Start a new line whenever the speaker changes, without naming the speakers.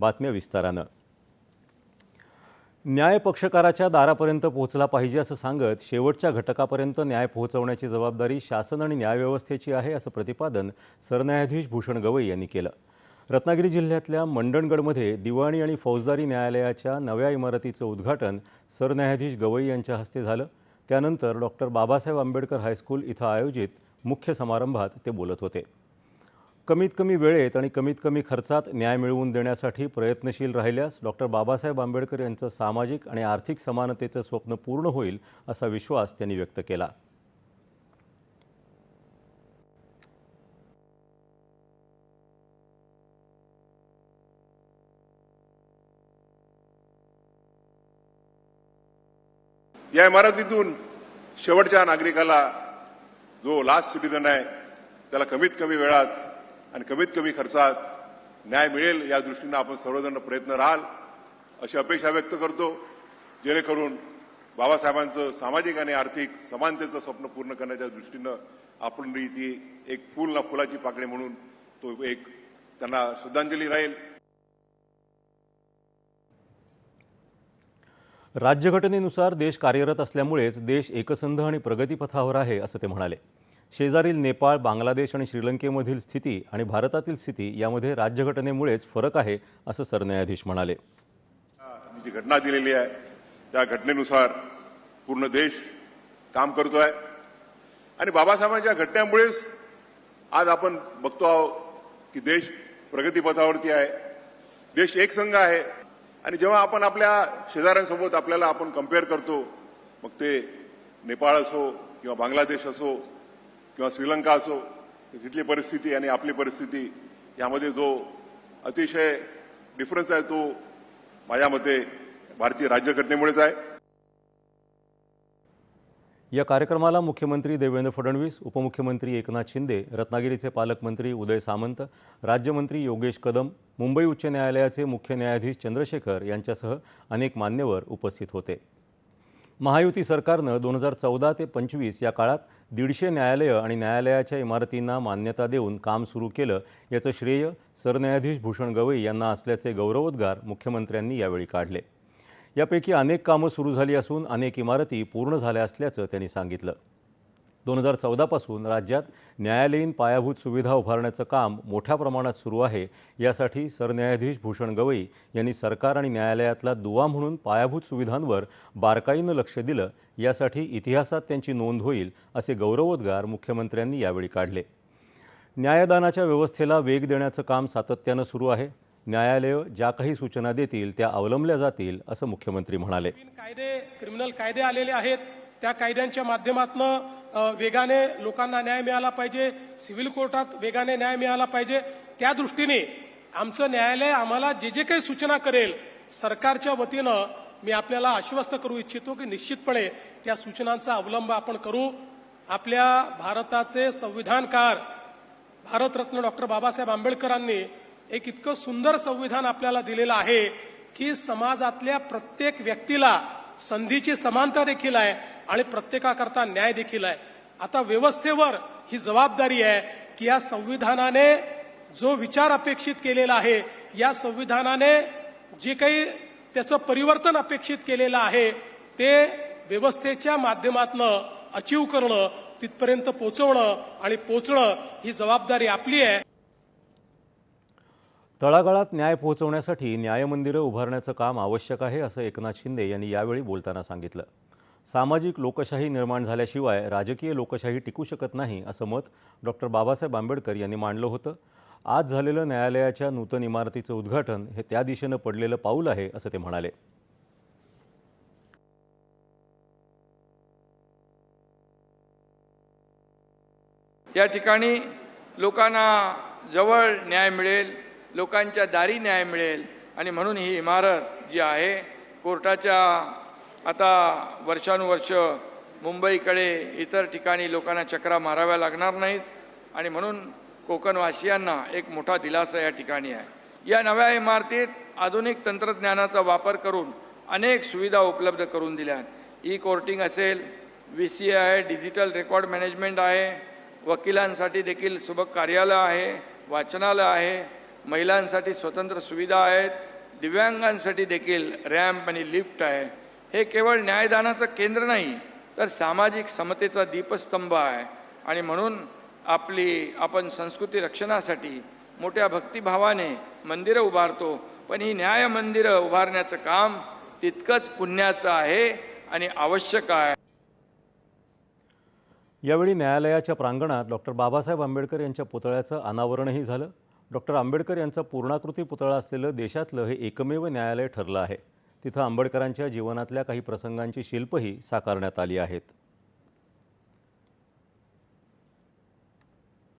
बातम्या विस्तारानं. न्याय पक्षकाराच्या दारापर्यंत पोहोचला पाहिजे असं सांगत शेवटच्या घटकापर्यंत न्याय पोहोचवण्याची जबाबदारी शासन आणि न्यायव्यवस्थेची आहे असं प्रतिपादन सरन्यायाधीश भूषण गवई यांनी केलं. रत्नागिरी जिल्ह्यातल्या मंडणगडमध्ये दिवाणी आणि फौजदारी न्यायालयाच्या नव्या इमारतीचं उद्घाटन सरन्यायाधीश गवई यांच्या हस्ते झालं. त्यानंतर डॉक्टर बाबासाहेब आंबेडकर हायस्कूल इथं आयोजित मुख्य समारंभात ते बोलत होते. कमीत कमी वेळेत आणि कमीत कमी खर्चात न्याय मिळवून देण्यासाठी प्रयत्नशील राहिल्यास डॉक्टर बाबासाहेब आंबेडकर यांचं सामाजिक आणि आर्थिक समानतेचं स्वप्न पूर्ण होईल असा विश्वास त्यांनी व्यक्त केला.
या इमारतीतून शेवटच्या नागरिकाला जो लास्ट सिटीजन आहे त्याला कमीत कमी वेळात आणि कमीत कमी खर्चात न्याय मिळेल या दृष्टीनं आपण सर्वजण प्रयत्न राहाल अशी अपेक्षा व्यक्त करतो जेणेकरून बाबासाहेबांचं सामाजिक आणि आर्थिक समानतेचं स्वप्न पूर्ण करण्याच्या दृष्टीनं आपण ती एक फुल ना फुलाची पाकडी म्हणून तो एक त्यांना श्रद्धांजली राहील.
राज्यघटनेनुसार देश कार्यरत असल्यामुळेच देश एकसंध आणि प्रगतीपथावर आहे असं ते म्हणाले. शेजारील नेपाळ बांगलादेश आणि श्रीलंकेमधील स्थिती आणि भारतातील स्थिती यामध्ये राज्यघटनेमुळेच फरक आहे असं सरन्यायाधीश म्हणाले.
जी घटना दिलेली आहे त्या घटनेनुसार पूर्ण देश काम करतो आहे. आणि बाबासाहेबांच्या घटनेमुळेच आज आपण बघतो आहोत की देश प्रगतीपथावरती आहे. देश एकसंघ आहे. आणि जेव्हा आपण आपल्या शेजाऱ्यांसोबत आपल्याला आपण कंपेअर करतो मग ते नेपाळ असो किंवा बांगलादेश असो किंवा श्रीलंका असो तिथली परिस्थिती आणि आपली परिस्थिती यामध्ये जो अतिशय डिफरन्स आहे तो माझ्या मते भारतीय राज्यघटनेमुळेच आहे.
या कार्यक्रमाला मुख्यमंत्री देवेंद्र फडणवीस उपमुख्यमंत्री एकनाथ शिंदे रत्नागिरीचे पालकमंत्री उदय सामंत राज्यमंत्री योगेश कदम मुंबई उच्च न्यायालयाचे मुख्य न्यायाधीश चंद्रशेखर यांच्यासह अनेक मान्यवर उपस्थित होते. महायुती सरकारनं दोन हजार चौदा ते पंचवीस या काळात दीडशे न्यायालयं आणि न्यायालयाच्या इमारतींना मान्यता देऊन काम सुरू केलं याचं श्रेय सरन्यायाधीश भूषण गवई यांना असल्याचे गौरवोद्गार मुख्यमंत्र्यांनी यावेळी काढले. यापैकी अनेक कामं सुरू झाली असून अनेक इमारती पूर्ण झाल्या असल्याचं त्यांनी सांगितलं. दोन हजार चौदापासून राज्यात न्यायालयीन पायाभूत सुविधा उभारण्याचं काम मोठ्या प्रमाणात सुरू आहे. यासाठी सरन्यायाधीश भूषण गवई यांनी सरकार आणि न्यायालयातला दुवा म्हणून पायाभूत सुविधांवर बारकाईनं लक्ष दिलं. यासाठी इतिहासात त्यांची नोंद होईल असे गौरवोद्गार मुख्यमंत्र्यांनी यावेळी काढले. न्यायदानाच्या व्यवस्थेला वेग देण्याचं काम सातत्यानं सुरू आहे. न्यायालय ज्या काही सूचना देतील त्या अवलंबल्या जातील असं मुख्यमंत्री म्हणाले.
कायदे क्रिमिनल कायदे आलेले आहेत. त्या कायद्यांच्या माध्यमातून वेगाने लोकांना न्याय मिळाला पाहिजे सिव्हिल कोर्टात वेगाने न्याय मिळाला पाहिजे. त्या दृष्टीने आमचं न्यायालय आम्हाला जे जे काही सूचना करेल सरकारच्या वतीनं मी आपल्याला आश्वस्त करू इच्छितो की निश्चितपणे त्या सूचनांचा अवलंब आपण करू. आपल्या भारताचे संविधानकार भारतरत्न डॉक्टर बाबासाहेब आंबेडकरांनी एक इतकं सुंदर संविधान आपल्याला दिलेलं आहे की समाजातल्या प्रत्येक व्यक्तीला संधीची समानता देखील आहे आणि प्रत्येकाकरता न्याय देखील आहे. आता व्यवस्थेवर ही जबाबदारी आहे की या संविधानाने जो विचार अपेक्षित केलेला आहे या संविधानाने जे काही त्याचं परिवर्तन अपेक्षित केलेलं आहे ते व्यवस्थेच्या माध्यमातनं अचीव करणं तिथपर्यंत पोहोचवणं आणि पोचणं ही जबाबदारी आपली आहे.
तळागाळात न्याय पोहोचवण्यासाठी न्यायमंदिरं उभारण्याचं काम आवश्यक आहे असं एकनाथ शिंदे यांनी यावेळी बोलताना सांगितलं. सामाजिक लोकशाही निर्माण झाल्याशिवाय राजकीय लोकशाही टिकू शकत नाही असं मत डॉक्टर बाबासाहेब आंबेडकर यांनी मांडलं होतं. आज झालेलं न्यायालयाच्या नूतन इमारतीचं उद्घाटन हे त्या दिशेनं पडलेलं पाऊल आहे असं ते म्हणाले.
या ठिकाणी लोकांना जवळ न्याय मिळेल लोकांच्या दारी न्याय मिळेल. आणि म्हणून ही इमारत जी आहे कोर्टाच्या आता वर्षानुवर्ष मुंबईकडे इतर ठिकाणी लोकांना चक्रा माराव्या लागणार नाहीत. आणि म्हणून कोकणवासियांना एक मोठा दिलासा या ठिकाणी आहे. या नव्या इमारतीत आधुनिक तंत्रज्ञानाचा वापर करून अनेक सुविधा उपलब्ध करून दिल्या ई कोर्टिंग असेल व्ही सी आहे डिजिटल रेकॉर्ड मॅनेजमेंट आहे वकिलांसाठी देखील सुबक कार्यालय आहे वाचनालय आहे महिलांसाठी स्वतंत्र सुविधा आहेत. दिव्यांगांसाठी देखील रॅम्प आणि लिफ्ट आहे. हे केवळ न्यायदानाचं केंद्र नाही तर सामाजिक समतेचा दीपस्तंभ आहे. आणि म्हणून आपली आपण संस्कृती रक्षणासाठी मोठ्या भक्तिभावाने मंदिरं उभारतो. पण ही न्याय मंदिरं उभारण्याचं काम तितकंच पुण्याचं आहे आणि आवश्यक आहे.
यावेळी न्यायालयाच्या प्रांगणात डॉक्टर बाबासाहेब आंबेडकर यांच्या पुतळ्याचं अनावरणही झालं. डॉक्टर आंबेडकर यांचा पूर्णाकृती पुतळा असलेलं देशातलं हे एकमेव न्यायालय ठरलं आहे. तिथं आंबेडकरांच्या जीवनातल्या काही प्रसंगांची शिल्पही साकारण्यात आली आहेत.